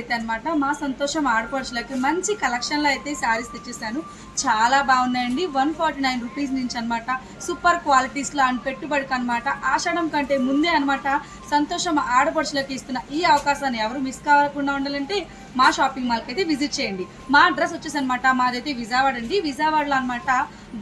అయితే అనమాట మా సంతోషం ఆడపడుచులకి మంచి కలెక్షన్లో అయితే శారీస్ తెచ్చేసాను. చాలా బాగున్నాయండి. వన్ ఫార్టీ నైన్ రూపీస్ నుంచి అనమాట సూపర్ క్వాలిటీస్లో అండ్ పెట్టుబడికి అనమాట ఆషాఢం కంటే ముందే అనమాట సంతోషం ఆడపడుచులకి ఇస్తున్న ఈ అవకాశాన్ని ఎవరు మిస్ కాకుండా ఉండాలంటే మా షాపింగ్ మాల్కి అయితే విజిట్ చేయండి. మా అడ్రస్ వచ్చేసి అనమాట మాదైతే విజయవాడ అండి. విజయవాడలో అనమాట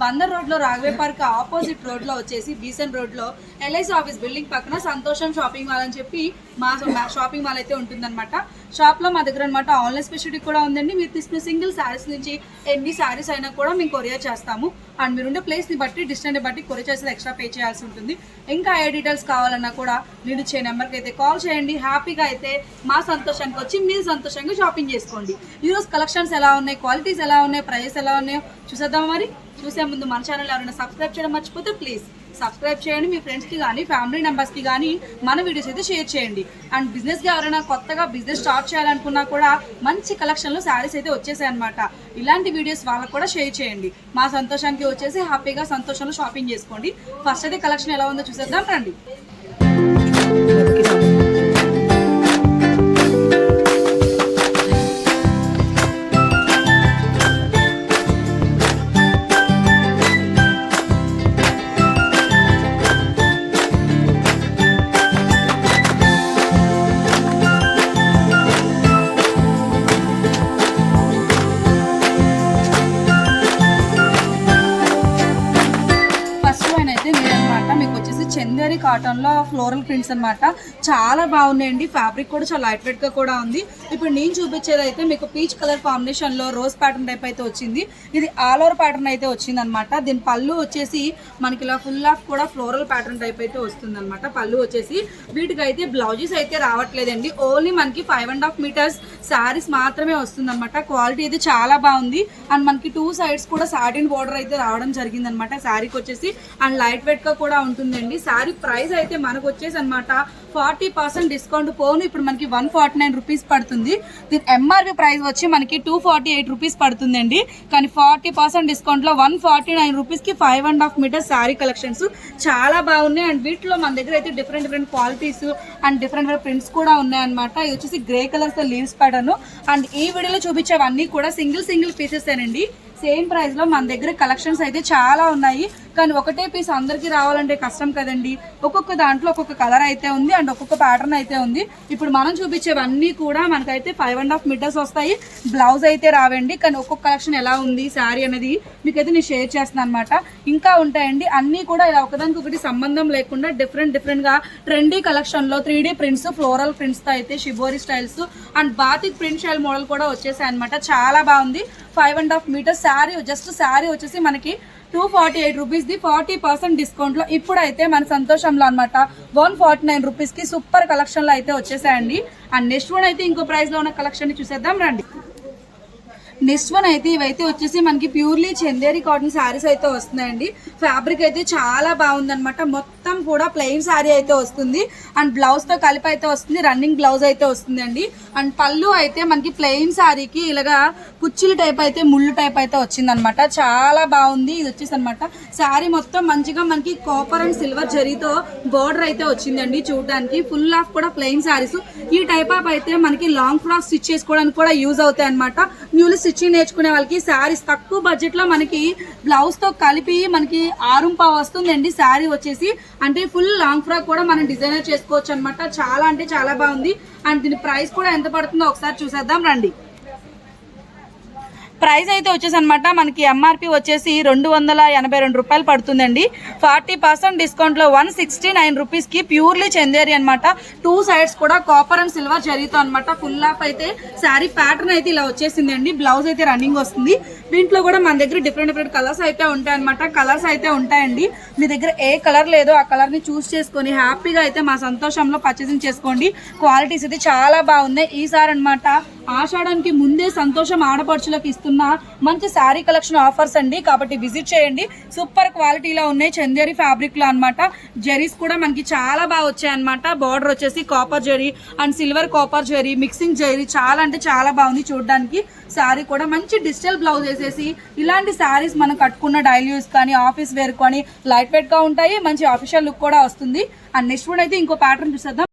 బందర్ రోడ్లో రాఘవే పార్క్ ఆపోజిట్ రోడ్లో వచ్చేసి బీసెన్ రోడ్లో ఎల్ఐసి ఆఫీస్ బిల్డింగ్ పక్కన సంతోషం షాపింగ్ మాల్ అని చెప్పి మా షాపింగ్ మాల్ అయితే ఉంటుందన్నమాట. షాప్లో మా దగ్గర అనమాట ఆన్లైన్ స్పెషాలిటీ కూడా ఉందండి. మీరు తీసుకున్న సింగిల్ శారీస్ నుంచి ఎన్ని శారీస్ అయినా కూడా మేము కొరియర్ చేస్తాము. అండ్ మీరుండే ప్లేస్ని బట్టి డిస్టెన్స్ బట్టి కొరియర్ చేసేది ఎక్స్ట్రా పే చేయాల్సి ఉంటుంది. ఇంకా ఏ డీటెయిల్స్ కావాలన్నా కూడా నేను ఇచ్చే నెంబర్కి అయితే కాల్ చేయండి. హ్యాపీగా అయితే మా సంతోషానికి వచ్చి మీరు సంతోషంగా షాపింగ్ చేసుకోండి. ఈరోజు కలెక్షన్స్ ఎలా ఉన్నాయి? క్వాలిటీస్ ఎలా ఉన్నాయి? ప్రైస్ ఎలా ఉన్నాయో? చూసేద్దాం మరి? చూసే ముందు మన ఛానల్ ఎవరైనా సబ్స్క్రైబ్ చేయడం మర్చిపోతే ప్లీజ్ సబ్స్క్రైబ్ చేయండి. మీ ఫ్రెండ్స్కి కానీ ఫ్యామిలీ మెంబర్స్కి కానీ మన వీడియోస్ అయితే షేర్ చేయండి. అండ్ బిజినెస్గా ఎవరైనా కొత్తగా బిజినెస్ స్టార్ట్ చేయాలనుకున్నా కూడా మంచి కలెక్షన్లో శారీస్ అయితే వచ్చేసాయి అనమాట ఇలాంటి వీడియోస్ వాళ్ళకు కూడా షేర్ చేయండి. మా సంతోషానికి వచ్చేసి హ్యాపీగా సంతోషంలో షాపింగ్ చేసుకోండి. ఫస్ట్ అయితే కలెక్షన్ ఎలా ఉందో చూసేద్దాం రండి. చందేరి కాటన్లో ఫ్లోరల్ ప్రింట్స్ అన్నమాట. చాలా బాగున్నాయండి. ఫ్యాబ్రిక్ కూడా చాలా లైట్ వెయిట్గా కూడా ఉంది. ఇప్పుడు నేను చూపించేది అయితే మీకు పీచ్ కలర్ కాంబినేషన్లో రోజ్ ప్యాటర్న్ టైప్ అయితే వచ్చింది. ఇది ఆల్ ఓవర్ ప్యాటర్న్ అయితే వచ్చింది అనమాట దీని పళ్ళు వచ్చేసి మనకి ఇలా ఫుల్ ఆఫ్ కూడా ఫ్లోరల్ ప్యాటర్న్ టైప్ అయితే వస్తుంది అనమాట పళ్ళు వచ్చేసి వీటికి అయితే బ్లౌజెస్ అయితే రావట్లేదండి. ఓన్లీ మనకి five and half metres saris మాత్రమే వస్తుంది అనమాట క్వాలిటీ అయితే చాలా బాగుంది. అండ్ మనకి టూ సైడ్స్ కూడా సాటిన్ బార్డర్ అయితే రావడం జరిగింది అనమాట శారీకి వచ్చేసి అండ్ లైట్ వెయిట్గా కూడా ఉంటుందండి. శారీ ప్రైస్ అయితే మనకు వచ్చేసి అనమాట ఫార్టీ పర్సెంట్ డిస్కౌంట్ పోను. ఇప్పుడు మనకి వన్ ఫార్టీ నైన్ రూపీస్ పడుతుంది. దీని ఎంఆర్పి ప్రైస్ వచ్చి మనకి టూ ఫార్టీ ఎయిట్ రూపీస్ పడుతుందండి. కానీ ఫార్టీ పర్సెంట్ డిస్కౌంట్లో వన్ ఫార్టీ నైన్ రూపీస్కి five and half metre sari collections చాలా బాగున్నాయి. అండ్ వీటిలో మన దగ్గర అయితే different different qualities and different different prints కూడా ఉన్నాయన్నమాట. ఇది వచ్చేసి గ్రే కలర్స్తో లీవ్స్ ప్యాటర్న్. అండ్ ఈ వీడియోలో చూపించేవన్నీ కూడా సింగిల్ సింగిల్ పీసెస్ ఏనండి సేమ్ ప్రైస్లో మన దగ్గర కలెక్షన్స్ అయితే చాలా ఉన్నాయి. కానీ ఒకటే పీస్ అందరికీ రావాలంటే కష్టం కదండి. ఒక్కొక్క దాంట్లో ఒక్కొక్క కలర్ అయితే ఉంది. అండ్ ఒక్కొక్క ప్యాటర్న్ అయితే ఉంది. ఇప్పుడు మనం చూపించేవన్నీ కూడా మనకైతే ఫైవ్ అండ్ హాఫ్ మీటర్స్ వస్తాయి. బ్లౌజ్ అయితే రావండి. కానీ ఒక్కొక్క కలెక్షన్ ఎలా ఉంది శారీ అనేది మీకైతే నేను షేర్ చేస్తున్నాను అనమాట ఇంకా ఉంటాయండి. అన్నీ కూడా ఇలా ఒకదానికి ఒకటి సంబంధం లేకుండా డిఫరెంట్ డిఫరెంట్గా ట్రెండీ కలెక్షన్లో త్రీ త్రీ ప్రింట్స్ ఫ్లోరల్ ప్రింట్స్తో అయితే shibori styles and batik print style model కూడా వచ్చేసాయి అనమాట చాలా బాగుంది. Five and half metres sari just sari వచ్చేసి మనకి టూ ఫార్టీ ఎయిట్ రూపీస్ది ఫార్టీ పర్సెంట్ డిస్కౌంట్లో ఇప్పుడైతే మన సంతోషంలో అనమాట వన్ ఫార్టీ నైన్ రూపీస్కి సూపర్ కలెక్షన్లో అయితే వచ్చేసాయండి. అండ్ నెక్స్ట్ వన్ అయితే ఇంకో ప్రైస్లో ఉన్న కలెక్షన్ చూసేద్దాం రండి. నెక్స్ట్ వన్ అయితే ఇవైతే వచ్చేసి మనకి ప్యూర్లీ చందేరి కాటన్ శారీస్ అయితే వస్తున్నాయండి ఫ్యాబ్రిక్ అయితే చాలా బాగుందనమాట మొత్తం కూడా ప్లెయిన్ శారీ అయితే వస్తుంది. అండ్ బ్లౌజ్తో కలిపి అయితే వస్తుంది. రన్నింగ్ బ్లౌజ్ అయితే వస్తుందండి. అండ్ పళ్ళు అయితే మనకి ప్లెయిన్ శారీకి ఇలాగా కుచ్చిల టైప్ అయితే ముళ్ళు టైప్ అయితే వచ్చిందనమాట చాలా బాగుంది. ఇది వచ్చేసి అనమాట శారీ మొత్తం మంచిగా మనకి కాపర్ అండ్ సిల్వర్ జరీతో బోర్డర్ అయితే వచ్చిందండి చూడడానికి. ఫుల్ ఆఫ్ కూడా ప్లెయిన్ శారీస్ ఈ టైప్ ఆఫ్ అయితే మనకి లాంగ్ ఫ్రాక్ స్టిచ్ చేసుకోవడానికి కూడా యూజ్ అవుతాయి అనమాట న్యూలీ స్టిచ్చింగ్ నేర్చుకునే వాళ్ళకి శారీస్ తక్కువ బడ్జెట్లో మనకి బ్లౌజ్తో కలిపి మనకి ఆరుంపా వస్తుందండి. శారీ వచ్చేసి అంటే ఫుల్ లాంగ్ ఫ్రాక్ కూడా మనం డిజైనర్ చేసుకోవచ్చు అనమాట చాలా అంటే చాలా బాగుంది. అండ్ దీని ప్రైస్ కూడా ఎంత పడుతుందో ఒకసారి చూసేద్దాం రండి. ప్రైస్ అయితే వచ్చేసి అనమాట మనకి ఎంఆర్పి వచ్చేసి రెండు వందల ఎనభై రెండు రూపాయలు పడుతుందండి. ఫార్టీ పర్సెంట్ డిస్కౌంట్లో వన్ సిక్స్టీ నైన్ రూపీస్కి ప్యూర్లీ చెందేరి అనమాట టూ సైడ్స్ కూడా కాపర్ అండ్ సిల్వర్ జరీతో అనమాట ఫుల్ ఆఫ్ అయితే శారీ ప్యాటర్న్ అయితే ఇలా వచ్చేసిందండి. బ్లౌజ్ అయితే రన్నింగ్ వస్తుంది. దీంట్లో కూడా మన దగ్గర డిఫరెంట్ డిఫరెంట్ కలర్స్ అయితే ఉంటాయి అనమాట కలర్స్ అయితే ఉంటాయండి. మీ దగ్గర ఏ కలర్ లేదో ఆ కలర్ని చూస్ చేసుకొని హ్యాపీగా అయితే మా సంతోషంలో పర్చేసింగ్ చేసుకోండి. క్వాలిటీస్ అయితే చాలా బాగున్నాయి. ఈసారి అనమాట ఆషాఢానికి ముందే సంతోషం ఆడపడుచులకు ఇస్తున్న మంచి శారీ కలెక్షన్ ఆఫర్స్ అండి. కాబట్టి విజిట్ చేయండి. సూపర్ క్వాలిటీలో ఉన్నాయి. చందేరి ఫ్యాబ్రిక్లో అనమాట జెరీస్ కూడా మనకి చాలా బాగా వచ్చాయన్నమాట బార్డర్ వచ్చేసి copper zari and silver copper zari mixing zari చాలా అంటే చాలా బాగుంది చూడడానికి. శారీ కూడా మంచి డిజిటల్ బ్లౌజ్ వచ్చేసేసి ఇలాంటి శారీస్ మనం కట్టుకున్న డైలీ యూస్ కానీ ఆఫీస్ వేర్ కానీ లైట్ వెయిట్గా ఉంటాయి. మంచి ఆఫీషియల్ లుక్ కూడా వస్తుంది. అండ్ నెక్స్ట్ కూడా అయితే ఇంకో ప్యాటర్న్ చూసేద్దాం.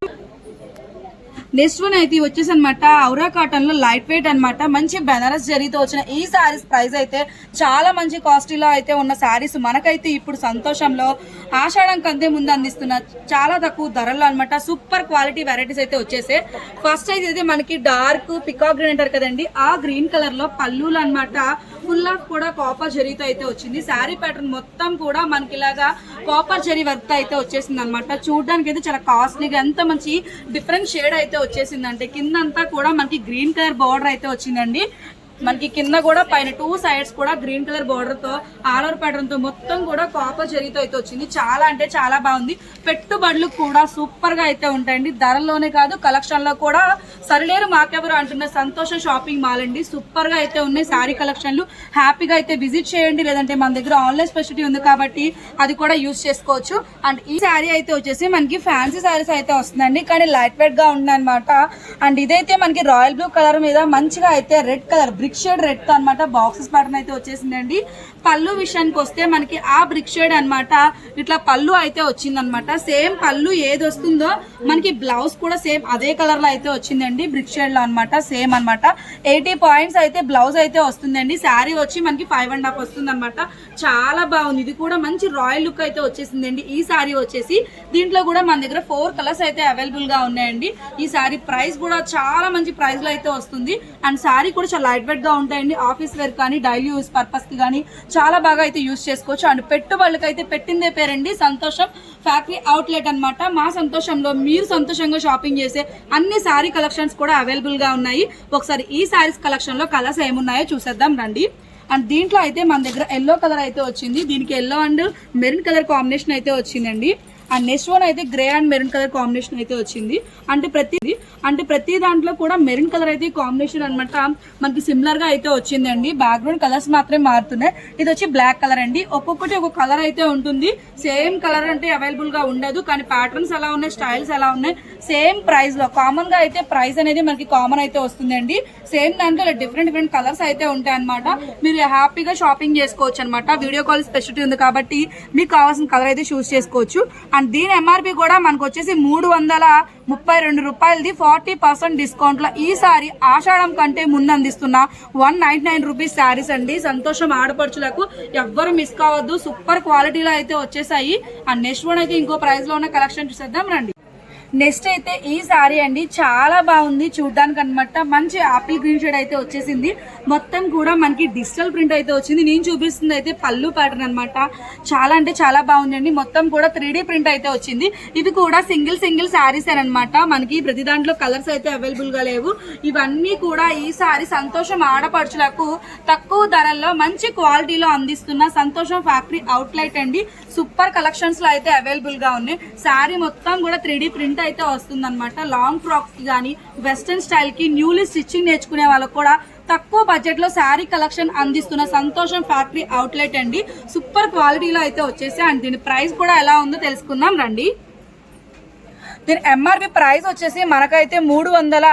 నెక్స్ట్ వన్ అయితే వచ్చేసి అనమాట ఔరా కాటన్లో లైట్ వెయిట్ అన్నమాట. మంచి బెనారస్ జరీతో వచ్చిన ఈ శారీస్ ప్రైస్ అయితే చాలా మంచి కాస్ట్లీలో అయితే ఉన్న శారీస్ మనకైతే ఇప్పుడు సంతోషంలో ఆషాఢం కంటే ముందు అందిస్తున్న చాలా తక్కువ ధరల్లో అన్నమాట. సూపర్ క్వాలిటీ వెరైటీస్ అయితే వచ్చేసాయి. ఫస్ట్ అయితే మనకి డార్క్ పికాక్ గ్రీన్ అంటారు కదండి. ఆ గ్రీన్ కలర్లో పల్లూలు అనమాట ఫుల్ ఆఫ్ కూడా కాపర్ జరీతో అయితే వచ్చింది. శారీ ప్యాటర్న్ మొత్తం కూడా మనకి ఇలాగా కాపర్ జరీ వర్క్ అయితే వచ్చేసింది అనమాట చూడడానికి అయితే చాలా కాస్ట్లీగా ఎంత మంచి డిఫరెంట్ షేడ్ అయితే వచ్చేసిందంటే కిందంతా కింద అంతా కూడా మనకి గ్రీన్ కలర్ బార్డర్ అయితే వచ్చిందండి. మనకి కింద కూడా పైన టూ సైడ్స్ కూడా గ్రీన్ కలర్ బార్డర్తో ఆల్ ఓవర్ ప్యాటర్న్తో మొత్తం కూడా కాపర్ జరీతో అయితే వచ్చింది. చాలా అంటే చాలా బాగుంది. పెట్టుబడులు కూడా సూపర్గా అయితే ఉంటాయండి. ధరల్లోనే కాదు కలెక్షన్లో కూడా సరిలేరు మాకెవరు అంటున్న సంతోష షాపింగ్ మాల్ అండి. సూపర్గా అయితే ఉన్నాయి శారీ కలెక్షన్లు హ్యాపీగా అయితే విజిట్ చేయండి. లేదంటే మన దగ్గర ఆన్లైన్ స్పెషాలిటీ ఉంది కాబట్టి అది కూడా యూజ్ చేసుకోవచ్చు. అండ్ ఈ శారీ అయితే వచ్చేసి మనకి ఫ్యాన్సీ శారీస్ అయితే వస్తుందండి. కానీ లైట్ వెయిట్గా ఉంది అండ్ ఇదైతే మనకి రాయల్ బ్లూ కలర్ మీద మంచిగా అయితే రెడ్ కలర్ బ్రిక్ షేడ్ రెడ్తో అనమాట బాక్సెస్ ప్యాటర్న్ అయితే వచ్చేసిందండి. పళ్ళు విషయానికి వస్తే మనకి ఆ బ్రిక్ షేడ్ అన్నమాట ఇట్లా పళ్ళు అయితే వచ్చిందనమాట సేమ్ పళ్ళు ఏది వస్తుందో మనకి బ్లౌజ్ కూడా సేమ్ అదే కలర్లో అయితే వచ్చిందండి బ్రిక్ షేడ్లో అనమాట సేమ్ అన్నమాట. ఎయిటీ పాయింట్స్ అయితే బ్లౌజ్ అయితే వస్తుందండి. శారీ వచ్చి మనకి ఫైవ్ అండ్ హాఫ్ వస్తుంది అనమాట చాలా బాగుంది. ఇది కూడా మంచి రాయల్ లుక్ అయితే వచ్చేసిందండి. ఈ సారీ వచ్చేసి దీంట్లో కూడా మన దగ్గర ఫోర్ కలర్స్ అయితే అవైలబుల్గా ఉన్నాయండి. ఈ సారీ ప్రైస్ కూడా చాలా మంచి ప్రైస్లో అయితే వస్తుంది. అండ్ సారీ కూడా చాలా లైట్ వెయిట్గా ఉంటాయండి. ఆఫీస్ వేర్ కానీ డైలీ యూస్ పర్పస్కి కానీ చాలా బాగా అయితే యూస్ చేసుకోవచ్చు. అండ్ పెట్టుబడులకు అయితే పెట్టిందే పేరండి సంతోషం ఫ్యాక్టరీ అవుట్లెట్ అన్నమాట. మా సంతోషంలో మీరు సంతోషంగా షాపింగ్ చేసే అన్ని సారీ కలెక్షన్స్ కూడా అవైలబుల్గా ఉన్నాయి. ఒకసారి ఈ సారీస్ కలెక్షన్లో కలర్స్ ఏమున్నాయో చూసేద్దాం రండి. అండ్ దీంట్లో అయితే మన దగ్గర ఎల్లో కలర్ అయితే వచ్చింది. దీనికి yellow and maroon colour combination అయితే వచ్చిందండి. అండ్ నెక్స్ట్ వన్ అయితే grey and maroon colour combination అయితే వచ్చింది. అంటే ప్రతి అంటే ప్రతి దాంట్లో కూడా మెరూన్ కలర్ అయితే కాంబినేషన్ అన్నమాట. మనకి సిమిలర్గా అయితే వచ్చిందండి. బ్యాక్గ్రౌండ్ కలర్స్ మాత్రమే మారుతున్నాయి. ఇది వచ్చి బ్లాక్ కలర్ అండి. ఒక్కొక్కటి ఒక్కొక్క కలర్ అయితే ఉంటుంది. సేమ్ కలర్ అంటే అవైలబుల్గా ఉండదు. కానీ ప్యాటర్న్స్ ఎలా ఉన్నాయి స్టైల్స్ ఎలా ఉన్నాయి. సేమ్ ప్రైస్లో కామన్గా అయితే ప్రైస్ అనేది మనకి కామన్ అయితే వస్తుందండి. సేమ్ దాంట్లో డిఫరెంట్ డిఫరెంట్ కలర్స్ అయితే ఉంటాయి అనమాట మీరు హ్యాపీగా షాపింగ్ చేసుకోవచ్చు అనమాట వీడియో కాల్ స్పెషాలిటీ ఉంది కాబట్టి మీకు కావాల్సిన కలర్ అయితే చూస్ చేసుకోవచ్చు. అండ్ దీని ఎంఆర్పి కూడా మనకు వచ్చేసి మూడు వందల ముప్పై రెండు రూపాయలది ఫార్టీ పర్సెంట్ డిస్కౌంట్లో ఈ సారీ ఆషాఢం కంటే ముందు అందిస్తున్న one ninety nine rupees saris అండి. సంతోషం ఆడపడుచులకు ఎవ్వరు మిస్ కావద్దు. సూపర్ క్వాలిటీలో అయితే వచ్చేసాయి. అండ్ నెక్స్ట్ వన్ అయితే ఇంకో ప్రైస్లో ఉన్న కలెక్షన్ చూసేద్దాం రండి. నెక్స్ట్ అయితే ఈ శారీ అండి. చాలా బాగుంది చూడ్డానికి అనమాట మంచి ఆపిల్ గ్రీన్ షేడ్ అయితే వచ్చేసింది. మొత్తం కూడా మనకి డిజిటల్ ప్రింట్ అయితే వచ్చింది. నేను చూపిస్తుంది అయితే పళ్ళు ప్యాటర్న్ అనమాట చాలా అంటే చాలా బాగుందండి. మొత్తం కూడా త్రీ ప్రింట్ అయితే వచ్చింది. ఇవి కూడా సింగిల్ సింగిల్ శారీస్ అనమాట మనకి ప్రతి దాంట్లో కలర్స్ అయితే అవైలబుల్గా లేవు. ఇవన్నీ కూడా ఈ సారీ సంతోషం ఆడపడుచులకు తక్కువ ధరల్లో మంచి క్వాలిటీలో అందిస్తున్న సంతోషం ఫ్యాక్టరీ అవుట్లెట్ అండి. సూపర్ కలెక్షన్స్లో అయితే అవైలబుల్గా ఉన్నాయి. శారీ మొత్తం కూడా త్రీ ప్రింట్ అయితే వస్తుంది అనమాట లాంగ్ ఫ్రాక్స్కి కానీ వెస్ట్రన్ స్టైల్కి న్యూలీ స్టిచ్చింగ్ నేర్చుకునే వాళ్ళకు కూడా తక్కువ బడ్జెట్లో శారీ కలెక్షన్ అందిస్తున్న సంతోషం ఫ్యాక్టరీ అవుట్లెట్ అండి. సూపర్ క్వాలిటీలో అయితే వచ్చేసి అండ్ దీని ప్రైస్ కూడా ఎలా ఉందో తెలుసుకుందాం రండి. దీని ఎంఆర్పి ప్రైస్ వచ్చేసి మనకైతే మూడు వందల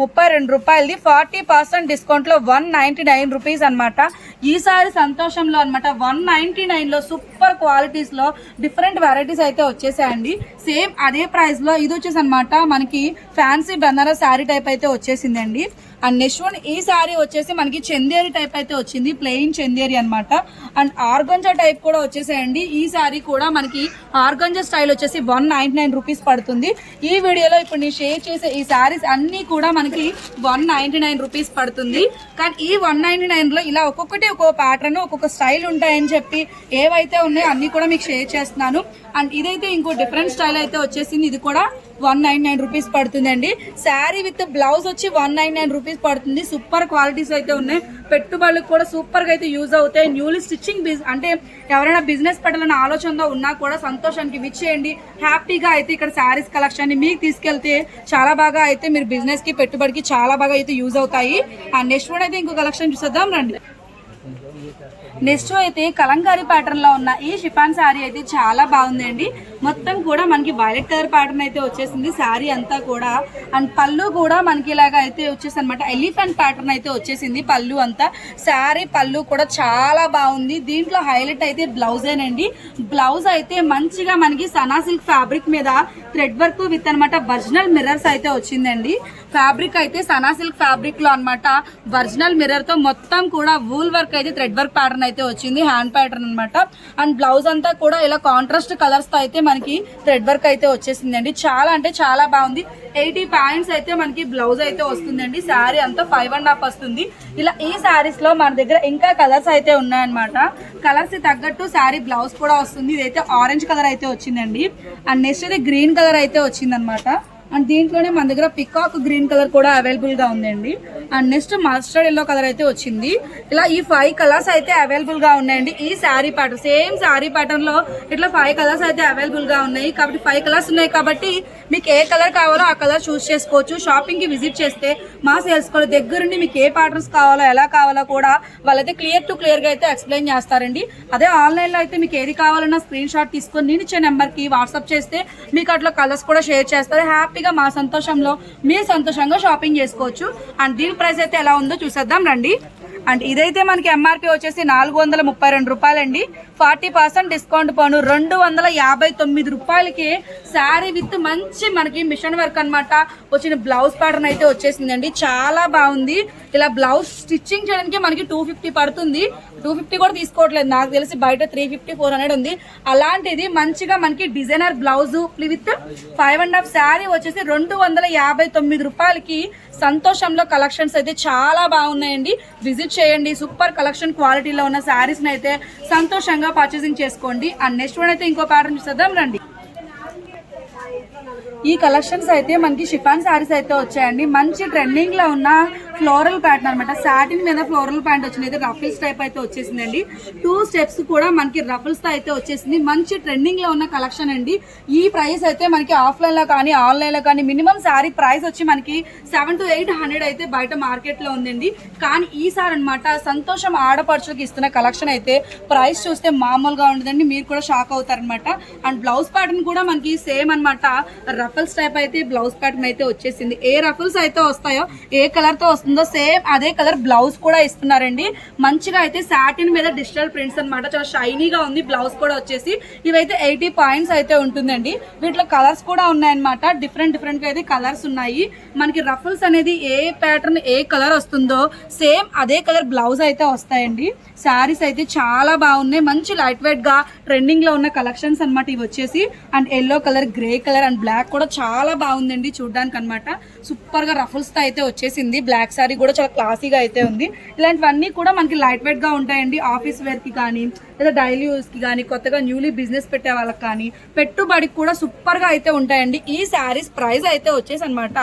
ముప్పై రెండు రూపాయలది ఫార్టీ పర్సెంట్ డిస్కౌంట్లో వన్ నైన్టీ నైన్ రూపీస్ అనమాట ఈసారి సంతోషంలో అనమాట వన్ నైంటీ నైన్లో సూపర్ క్వాలిటీస్లో డిఫరెంట్ వెరైటీస్ అయితే వచ్చేసాయండి. సేమ్ అదే ప్రైస్లో ఇది వచ్చేసి అనమాట మనకి ఫ్యాన్సీ బెనారస్ శారీ టైప్ అయితే వచ్చేసిందండి. అండ్ నెక్స్ట్ వన్ ఈ శారీ వచ్చేసి మనకి చందేరి టైప్ అయితే వచ్చింది ప్లెయిన్ చందేరి అనమాట అండ్ ఆర్గంజా టైప్ కూడా వచ్చేసాయండి. ఈ శారీ కూడా మనకి ఆర్గంజా స్టైల్ వచ్చేసి వన్ నైన్టీ నైన్ రూపీస్ పడుతుంది. ఈ వీడియోలో ఇప్పుడు నేను షేర్ చేసే ఈ శారీస్ అన్నీ కూడా మనకి వన్ నైన్టీ నైన్ రూపీస్ పడుతుంది. కానీ ఈ వన్ నైన్టీ నైన్లో ఇలా ఒక్కొక్కటి ఒక్కొక్క ప్యాటర్న్ ఒక్కొక్క స్టైల్ ఉంటాయని చెప్పి ఏవైతే ఉన్నాయో అన్ని కూడా మీకు షేర్ చేస్తున్నాను. అండ్ ఇదైతే ఇంకో డిఫరెంట్ స్టైల్ అయితే వచ్చేసింది. ఇది కూడా వన్ నైన్ నైన్ రూపీస్ పడుతుందండి. శారీ విత్ బ్లౌజ్ వచ్చి వన్ నైన్ నైన్ రూపీస్ పడుతుంది. సూపర్ క్వాలిటీస్ అయితే ఉన్నాయి. పెట్టుబడులకు కూడా సూపర్గా అయితే యూజ్ అవుతాయి. న్యూలీ స్టిచ్చింగ్ బిజ్ అంటే ఎవరైనా బిజినెస్ పెట్టాలన్న ఆలోచనలో ఉన్నా కూడా సంతోషానికి విచ్చేయండి. హ్యాపీగా అయితే ఇక్కడ శారీస్ కలెక్షన్ని మీకు తీసుకెళ్తే చాలా బాగా అయితే మీరు బిజినెస్కి పెట్టుబడికి చాలా బాగా అయితే యూజ్ అవుతాయి. అండ్ నెక్స్ట్ వన్ అయితే ఇంకో కలెక్షన్ చూసేద్దాం రండి. నెక్స్ట్ అయితే కలంకారీ ప్యాటర్న్లో ఉన్న ఈ షిఫాన్ శారీ అయితే చాలా బాగుందండి. మొత్తం కూడా మనకి వైలెట్ కలర్ ప్యాటర్న్ అయితే వచ్చేసింది. శారీ అంతా కూడా. అండ్ పళ్ళు కూడా మనకి ఇలాగా అయితే వచ్చేసి అనమాట ఎలిఫెంట్ ప్యాటర్న్ అయితే వచ్చేసింది పళ్ళు అంతా. శారీ పళ్ళు కూడా చాలా బాగుంది. దీంట్లో హైలైట్ అయితే బ్లౌజేనండి బ్లౌజ్ అయితే మంచిగా మనకి సనా సిల్క్ ఫ్యాబ్రిక్ మీద థ్రెడ్ వర్క్ విత్ అనమాట ఒరిజినల్ మిర్రర్స్ అయితే వచ్చిందండి. ఫ్యాబ్రిక్ అయితే సనా సిల్క్ ఫ్యాబ్రిక్లో అనమాట ఒరిజినల్ మిర్రర్తో మొత్తం కూడా వూల్ వర్క్ అయితే థ్రెడ్ వర్క్ ప్యాటర్న్ అయితే వచ్చింది. హ్యాండ్ ప్యాటర్న్ అనమాట అండ్ బ్లౌజ్ అంతా కూడా ఇలా కాంట్రాస్ట్ కలర్స్తో అయితే మనకి థ్రెడ్ వర్క్ అయితే వచ్చేసిందండి. చాలా అంటే చాలా బాగుంది. ఎయిటీ పాయింట్స్ అయితే మనకి బ్లౌజ్ అయితే వస్తుందండి. శారీ అంతా ఫైవ్ అండ్ హాఫ్ వస్తుంది. ఇలా ఈ శారీస్లో మన దగ్గర ఇంకా కలర్స్ అయితే ఉన్నాయన్నమాట. కలర్స్ తగ్గట్టు శారీ బ్లౌజ్ కూడా వస్తుంది. ఇదైతే ఆరెంజ్ కలర్ అయితే వచ్చిందండి. అండ్ నెక్స్ట్ అయితే గ్రీన్ కలర్ అయితే వచ్చిందనమాట అండ్ దీంట్లోనే మన దగ్గర పికాక్ గ్రీన్ కలర్ కూడా అవైలబుల్గా ఉందండి. And next mustard yellow colour అయితే వచ్చింది. ఇలా ఈ ఫైవ్ కలర్స్ అయితే అవైలబుల్గా ఉన్నాయండి. ఈ శారీ ప్యాటర్న్ సేమ్ శారీ ప్యాటర్న్లో ఇట్లా ఫైవ్ కలర్స్ అయితే అవైలబుల్గా ఉన్నాయి. కాబట్టి ఫైవ్ కలర్స్ ఉన్నాయి కాబట్టి మీకు ఏ కలర్ కావాలో ఆ కలర్ చూస్ చేసుకోవచ్చు. షాపింగ్కి విజిట్ చేస్తే మా సేల్స్ కూడా దగ్గరుండి మీకు ఏ ప్యాటర్న్స్ కావాలో ఎలా కావాలో కూడా వాళ్ళైతే క్లియర్ టు క్లియర్గా అయితే ఎక్స్ప్లెయిన్ చేస్తారండి. అదే ఆన్లైన్లో అయితే మీకు ఏది కావాలన్నా స్క్రీన్ షాట్ తీసుకొని నేను ఇచ్చే నెంబర్కి వాట్సాప్ చేస్తే మీకు అట్లా కలర్స్ కూడా షేర్ చేస్తారు. హ్యాపీ హ్యాపీగా మా సంతోషంలో మీరు సంతోషంగా షాపింగ్ చేసుకోవచ్చు. అండ్ దీని ప్రైస్ అయితే ఎలా ఉందో చూసేద్దాం రండి. అండ్ ఇదైతే మనకి ఎంఆర్పి వచ్చేసి నాలుగు వందల ముప్పై రెండు రూపాయలండి. ఫార్టీ పర్సెంట్ డిస్కౌంట్ పోను. రెండు వందల యాభై తొమ్మిది రూపాయలకి శారీ విత్ మంచి మనకి మిషన్ వర్క్ అనమాట వచ్చిన బ్లౌజ్ ప్యాటర్న్ అయితే వచ్చేసిందండి. చాలా బాగుంది. ఇలా బ్లౌజ్ స్టిచ్చింగ్ చేయడానికి మనకి టూ ఫిఫ్టీ పడుతుంది. టూ ఫిఫ్టీ కూడా తీసుకోవట్లేదు. నాకు తెలిసి బయట త్రీ ఫిఫ్టీ ఫోర్ హండ్రెడ్ ఉంది. అలాంటిది మంచిగా మనకి designer blouse with five and half sari వచ్చేసి రెండు వందల యాభై తొమ్మిది రూపాయలకి సంతోషంలో కలెక్షన్స్ అయితే చాలా బాగున్నాయండి. విజిట్ చేయండి. సూపర్ కలెక్షన్ క్వాలిటీలో ఉన్న శారీస్ అయితే సంతోషంగా పర్చేసింగ్ చేసుకోండి. అండ్ నెక్స్ట్ వన్ అయితే ఇంకో ప్యాటర్న్ చూసేద్దాం. రండి. ఈ కలెక్షన్స్ అయితే మనకి షిఫాన్ శారీస్ అయితే వచ్చాయండి. మంచి ట్రెండింగ్లో ఉన్న ఫ్లోరల్ ప్యాటర్న్ అనమాట సాటిన్ మీద ఫ్లోరల్ ప్యాంట్ వచ్చింది. అయితే రఫిల్స్ టైప్ అయితే వచ్చేసిందండి. టూ స్టెప్స్ కూడా మనకి రఫిల్స్తో అయితే వచ్చేసింది. మంచి ట్రెండింగ్లో ఉన్న కలెక్షన్ అండి. ఈ ప్రైస్ అయితే మనకి ఆఫ్లైన్లో కానీ ఆన్లైన్లో కానీ మినిమం శారీ ప్రైస్ వచ్చి మనకి సెవెన్ టు ఎయిట్ హండ్రెడ్ అయితే బయట మార్కెట్లో ఉందండి. కానీ ఈసారి అనమాట సంతోషం ఆడపడుచులకు ఇస్తున్న కలెక్షన్ అయితే ప్రైస్ చూస్తే మామూలుగా ఉండదండి. మీరు కూడా షాక్ అవుతారనమాట అండ్ బ్లౌజ్ ప్యాటర్న్ కూడా మనకి సేమ్ అన్నమాట. రఫల్స్ టైప్ అయితే బ్లౌజ్ ప్యాటర్న్ అయితే వచ్చేసింది. ఏ రఫల్స్ అయితే వస్తాయో ఏ కలర్తో వస్తుందో సేమ్ అదే కలర్ బ్లౌజ్ కూడా ఇస్తున్నారండి. మంచిగా అయితే సాటిన్ మీద డిజిటల్ ప్రింట్స్ అన్నమాట. చాలా షైనీగా ఉంది బ్లౌజ్ కూడా వచ్చేసి. ఇవైతే ఎయిటీ పాయింట్స్ అయితే ఉంటుందండి. వీటిలో కలర్స్ కూడా ఉన్నాయన్నమాట. డిఫరెంట్ డిఫరెంట్గా అయితే కలర్స్ ఉన్నాయి. మనకి రఫల్స్ అనేది ఏ ప్యాటర్న్ ఏ కలర్ వస్తుందో సేమ్ అదే కలర్ బ్లౌజ్ అయితే వస్తాయండి. శారీస్ అయితే చాలా బాగున్నాయి. మంచి లైట్ వెయిట్గా ట్రెండింగ్లో ఉన్న కలెక్షన్స్ అన్నమాట ఇవి వచ్చేసి. And yellow colour grey colour and black కూడా చాలా బాగుందండి చూడడానికి అనమాట సూపర్గా రఫుల్స్తో అయితే వచ్చేసింది. బ్లాక్ శారీ కూడా చాలా క్లాసీగా అయితే ఉంది. ఇలాంటివన్నీ కూడా మనకి లైట్ వెయిట్గా ఉంటాయండి. ఆఫీస్ వేర్కి కానీ లేదా డైలీ యూస్కి కానీ కొత్తగా న్యూలీ బిజినెస్ పెట్టే వాళ్ళకి కానీ పెట్టుబడికి కూడా సూపర్గా అయితే ఉంటాయండి. ఈ శారీస్ ప్రైస్ అయితే వచ్చేసి అనమాట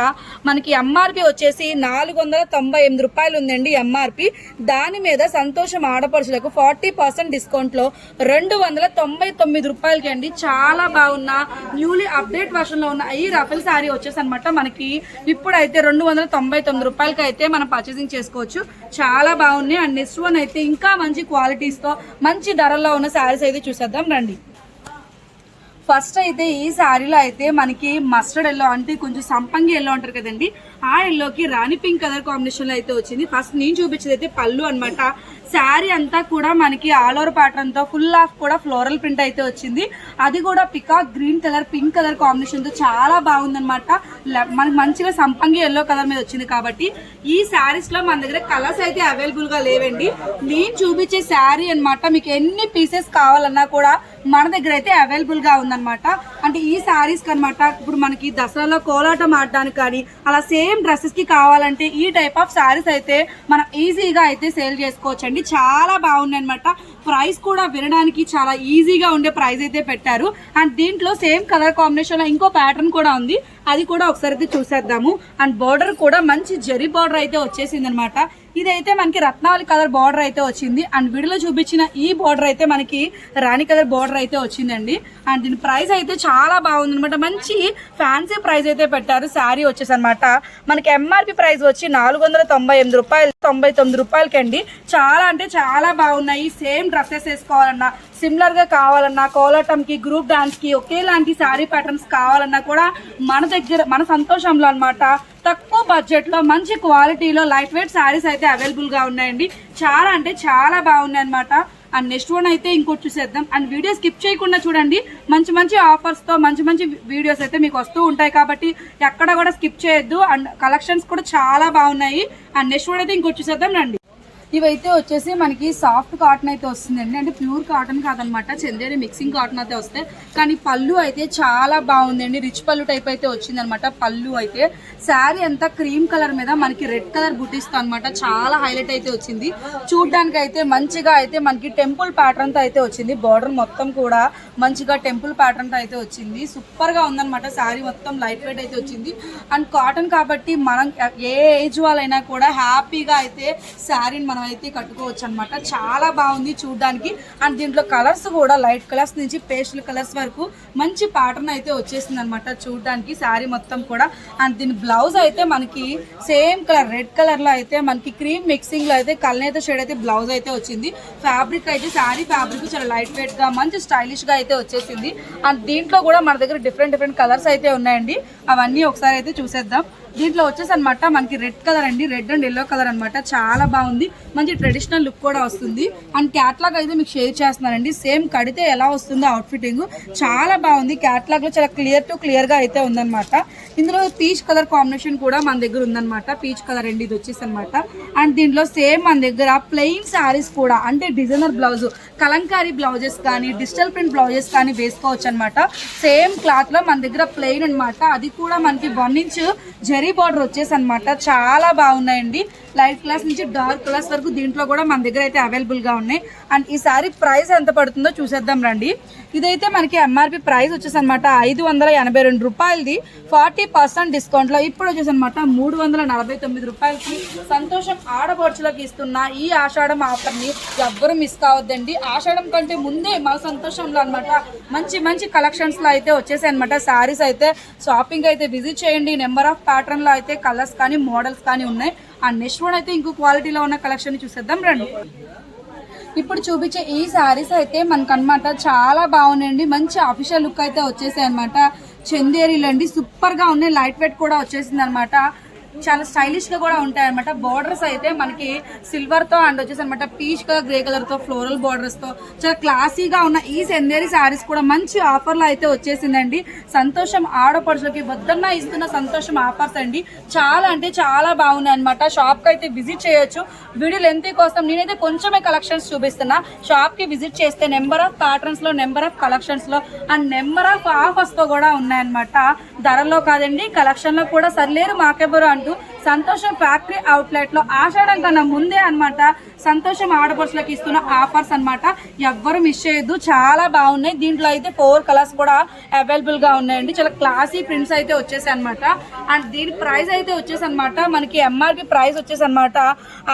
మనకి ఎంఆర్పి వచ్చేసి నాలుగు వందల తొంభై ఎనిమిది రూపాయలు ఉందండి ఎంఆర్పి దాని మీద సంతోషం ఆడపడుచులకు ఫార్టీ పర్సెంట్ డిస్కౌంట్లో రెండు వందల తొంభై తొమ్మిది రూపాయలకి అండి. చాలా బాగున్న న్యూలీ అప్డేట్ వర్షన్లో ఉన్న ఈ రఫెల్ శారీ వచ్చేసి అనమాట మనకి. ఇప్పుడైతే రెండు వందల తొంభై తొమ్మిది రూపాయలకి అయితే మనం పర్చేసింగ్ చేసుకోవచ్చు. చాలా బాగున్నాయి. అండ్ నెక్స్ట్ వన్ అయితే ఇంకా మంచి క్వాలిటీస్తో మంచి ధరల్లో ఉన్న శారీస్ అయితే చూసేద్దాం. రండి. ఫస్ట్ అయితే ఈ శారీలో అయితే మనకి మస్టర్డ్ ఎల్లో అంటే కొంచెం సంపంగి ఎల్లో అంటారు కదండి. ఆ ఎల్లోకి రాణి పింక్ కలర్ కాంబినేషన్లో అయితే వచ్చింది. ఫస్ట్ నేను చూపించేది అయితే పళ్ళు అనమాట శారీ అంతా కూడా మనకి ఆల్ ఓవర్ ప్యాటర్న్తో ఫుల్ ఆఫ్ కూడా ఫ్లోరల్ ప్రింట్ అయితే వచ్చింది. అది కూడా peacock green colour pink colour కాంబినేషన్తో చాలా బాగుందన్నమాట. ల- మనకి మంచిగా సంపంగి ఎల్లో కలర్ మీద వచ్చింది కాబట్టి ఈ శారీస్లో మన దగ్గర కలర్స్ అయితే అవైలబుల్గా లేవండి. నేను చూపించే శారీ అన్నమాట. మీకు ఎన్ని పీసెస్ కావాలన్నా కూడా మన దగ్గర అయితే అవైలబుల్గా ఉందన్నమాట. అంటే ఈ శారీస్ అనమాట ఇప్పుడు మనకి దసరాలో కోలాటం ఆడడానికి కానీ అలా సేమ్ డ్రెస్సెస్కి కావాలంటే ఈ టైప్ ఆఫ్ శారీస్ అయితే మనం ఈజీగా అయితే సేల్ చేసుకోవచ్చు అండి చాలా బాగున్నాయి అనమాట ప్రైస్ కూడా వినడానికి చాలా ఈజీగా ఉండే ప్రైస్ అయితే పెట్టారు. అండ్ దీంట్లో సేమ్ కలర్ కాంబినేషన్లో ఇంకో ప్యాటర్న్ కూడా ఉంది. అది కూడా ఒకసారి అయితే చూసేద్దాము. అండ్ బార్డర్ కూడా మంచి జరీ బార్డర్ అయితే వచ్చేసింది అనమాట ఇదైతే మనకి రత్నావళి కలర్ బార్డర్ అయితే వచ్చింది. అండ్ విడిలో చూపించిన ఈ బార్డర్ అయితే మనకి రాణి కలర్ బార్డర్ అయితే వచ్చిందండి. అండ్ దీని ప్రైస్ అయితే చాలా బాగుంది అనమాట మంచి ఫ్యాన్సీ ప్రైస్ అయితే పెట్టారు. శారీ వచ్చేసి అనమాట మనకి ఎంఆర్పి ప్రైస్ వచ్చి నాలుగు వందల తొంభై ఎనిమిది రూపాయలు తొంభై తొమ్మిది రూపాయలకి అండి చాలా అంటే చాలా బాగున్నాయి. సేమ్ డ్రెస్సెస్ వేసుకోవాలన్నా సిమిలర్గా కావాలన్నా కోలాటంకి గ్రూప్ డాన్స్కి ఒకేలాంటి శారీ ప్యాటర్న్స్ కావాలన్నా కూడా మన దగ్గర మన సంతోషంలో అనమాట తక్కువ బడ్జెట్లో మంచి క్వాలిటీలో లైట్ వెయిట్ శారీస్ అయితే అవైలబుల్గా ఉన్నాయండి. చాలా అంటే చాలా బాగున్నాయి అనమాట అండ్ నెక్స్ట్ వన్ అయితే ఇంకోటి చూసేద్దాం. అండ్ వీడియో స్కిప్ చేయకుండా చూడండి. మంచి మంచి ఆఫర్స్తో మంచి మంచి వీడియోస్ అయితే మీకు వస్తూ ఉంటాయి కాబట్టి ఎక్కడ కూడా స్కిప్ చేయొద్దు. అండ్ కలెక్షన్స్ కూడా చాలా బాగున్నాయి. అండ్ నెక్స్ట్ వన్ అయితే ఇంకోటి చూసేద్దాం. రండి. ఇవైతే వచ్చేసి మనకి సాఫ్ట్ కాటన్ అయితే వస్తుందండి. అంటే ప్యూర్ కాటన్ కాదనమాట చందేరి మిక్సింగ్ కాటన్ అయితే వస్తాయి కానీ పళ్ళు అయితే చాలా బాగుందండి. రిచ్ పళ్ళు టైప్ అయితే వచ్చిందనమాట పళ్ళు అయితే. శారీ అంతా క్రీమ్ కలర్ మీద మనకి రెడ్ కలర్ బుటీస్తో అనమాట చాలా హైలైట్ అయితే వచ్చింది. చూడ్డానికి అయితే మంచిగా అయితే మనకి టెంపుల్ ప్యాటర్న్తో అయితే వచ్చింది. బార్డర్ మొత్తం కూడా మంచిగా టెంపుల్ ప్యాటర్న్తో అయితే వచ్చింది. సూపర్గా ఉందన్నమాట శారీ మొత్తం లైట్ వెయిట్ అయితే వచ్చింది. అండ్ కాటన్ కాబట్టి మనం ఏ ఏజ్ వాళ్ళైనా కూడా హ్యాపీగా అయితే శారీని మనం అయితే కట్టుకోవచ్చు అనమాట చాలా బాగుంది చూడడానికి. అండ్ దీంట్లో కలర్స్ కూడా లైట్ కలర్స్ నుంచి పేస్టల్ కలర్స్ వరకు మంచి ప్యాటర్న్ అయితే వచ్చేసింది అనమాట చూడడానికి శారీ మొత్తం కూడా. అండ్ దీని బ్లౌజ్ అయితే మనకి సేమ్ కలర్ రెడ్ కలర్లో అయితే మనకి క్రీమ్ మిక్సింగ్లో అయితే కల్నేత షేడ్ అయితే బ్లౌజ్ అయితే వచ్చింది. ఫ్యాబ్రిక్ అయితే శారీ ఫ్యాబ్రిక్ చాలా లైట్ వెయిట్గా మంచి స్టైలిష్గా అయితే వచ్చేసింది. అండ్ దీంట్లో కూడా మన దగ్గర డిఫరెంట్ డిఫరెంట్ కలర్స్ అయితే ఉన్నాయండి. అవన్నీ ఒకసారి అయితే చూసేద్దాం. దీంట్లో వచ్చేసి అనమాట మనకి రెడ్ కలర్ అండి. రెడ్ అండ్ ఎల్లో కలర్ అన్నమాట. చాలా బాగుంది. మంచి ట్రెడిషనల్ లుక్ కూడా వస్తుంది. అండ్ క్యాట్లాగ్ అయితే మీకు షేర్ చేస్తున్నానండి. సేమ్ కడితే ఎలా వస్తుందో అవుట్ ఫిట్టింగ్ చాలా బాగుంది. క్యాట్లాగ్లో చాలా క్లియర్ టు క్లియర్గా అయితే ఉందన్నమాట. ఇందులో పీచ్ కలర్ కాంబినేషన్ కూడా మన దగ్గర ఉందన్నమాట. పీచ్ కలర్ అండి. ఇది వచ్చేసి అనమాట అండ్ దీంట్లో సేమ్ మన దగ్గర ప్లెయిన్ శారీస్ కూడా అంటే డిజైనర్ బ్లౌజ్ కలంకారీ బ్లౌజెస్ కానీ డిజిటల్ ప్రింట్ బ్లౌజెస్ కానీ వేసుకోవచ్చు అనమాట సేమ్ క్లాత్లో మన దగ్గర ప్లెయిన్ అన్నమాట. అది కూడా మనకి వన్ ఇంచ్ జరి బార్డర్ వచ్చేసి అనమాట చాలా బాగున్నాయండి. లైట్ క్లాస్ నుంచి డార్క్ కలర్స్ వరకు దీంట్లో కూడా మన దగ్గర అయితే అవైలబుల్గా ఉన్నాయి. అండ్ ఈ సారీ ప్రైస్ ఎంత పడుతుందో చూసేద్దాం రండి. ఇదైతే మనకి ఎంఆర్పి ప్రైస్ వచ్చేసి అనమాట ఐదు వందల ఎనభై రెండు రూపాయలది. ఫార్టీ పర్సెంట్ డిస్కౌంట్లో ఇప్పుడు వచ్చేసి అనమాట మూడు వందల నలభై తొమ్మిది రూపాయలకి సంతోషం ఆడపడుచులకు ఇస్తున్న ఈ ఆషాఢం ఆఫర్ని ఎవ్వరూ మిస్ కావద్దండి. ఆషాఢం కంటే ముందే మా సంతోషంలో అనమాట మంచి మంచి కలెక్షన్స్లో అయితే వచ్చేసాయి అనమాట సారీస్ అయితే. షాపింగ్ అయితే విజిట్ చేయండి. నెంబర్ ఆఫ్ ప్యాటర్న్లో అయితే కలర్స్ కానీ మోడల్స్ కానీ ఉన్నాయి. అండ్ నెక్స్ట్ వన్ అయితే ఇంకో క్వాలిటీలో ఉన్న కలెక్షన్ చూసేద్దాం రండి. ఇప్పుడు చూపించే ఈ శారీస్ అయితే మనకు అనమాట చాలా బాగున్నాయండి. మంచి అఫీషియల్ లుక్ అయితే వచ్చేసాయి అనమాట చందేరీలు అండి సూపర్గా ఉన్నాయి. లైట్ వెయిట్ కూడా వచ్చేసింది అనమాట చాలా స్టైలిష్గా కూడా ఉంటాయి అనమాట బార్డర్స్ అయితే మనకి సిల్వర్తో అండ్ వచ్చేసి అనమాట పీచ్ కలర్ గ్రే కలర్తో ఫ్లోరల్ బార్డర్స్తో చాలా క్లాసీగా ఉన్న ఈ సెందేరి శారీస్ కూడా మంచి ఆఫర్లో అయితే వచ్చేసిందండి. సంతోషం ఆడపడుచులకి వద్దన్న ఇస్తున్న సంతోషం ఆఫర్స్ అండి. చాలా అంటే చాలా బాగున్నాయి అనమాట షాప్కి అయితే విజిట్ చేయొచ్చు. వీడియో లెంత్ కోసం నేనైతే కొంచెమే కలెక్షన్స్ చూపిస్తున్నా. షాప్కి విజిట్ చేస్తే నెంబర్ ఆఫ్ ప్యాటర్న్స్లో నెంబర్ ఆఫ్ కలెక్షన్స్లో అండ్ నెంబర్ ఆఫ్ ఆఫర్స్తో కూడా ఉన్నాయన్నమాట. ధరలో కాదండి కలెక్షన్లో కూడా సర్లేరు మాకెవరు అంటే సంతోషం ఫ్యాక్టరీ అవుట్లెట్లో ఆషాఢం కన్నా ముందే అన్నమాట. సంతోషం ఆడపడుచులకు ఇస్తున్న ఆఫర్స్ అన్నమాట. ఎవ్వరు మిస్ చేయొద్దు. చాలా బాగున్నాయి. దీంట్లో అయితే ఫోర్ కలర్స్ కూడా అవైలబుల్గా ఉన్నాయండి. చాలా క్లాసీ ప్రింట్స్ అయితే వచ్చేసాయి అనమాట అండ్ దీని ప్రైస్ అయితే వచ్చేసి అనమాట మనకి ఎంఆర్పి ప్రైస్ వచ్చేసి అనమాట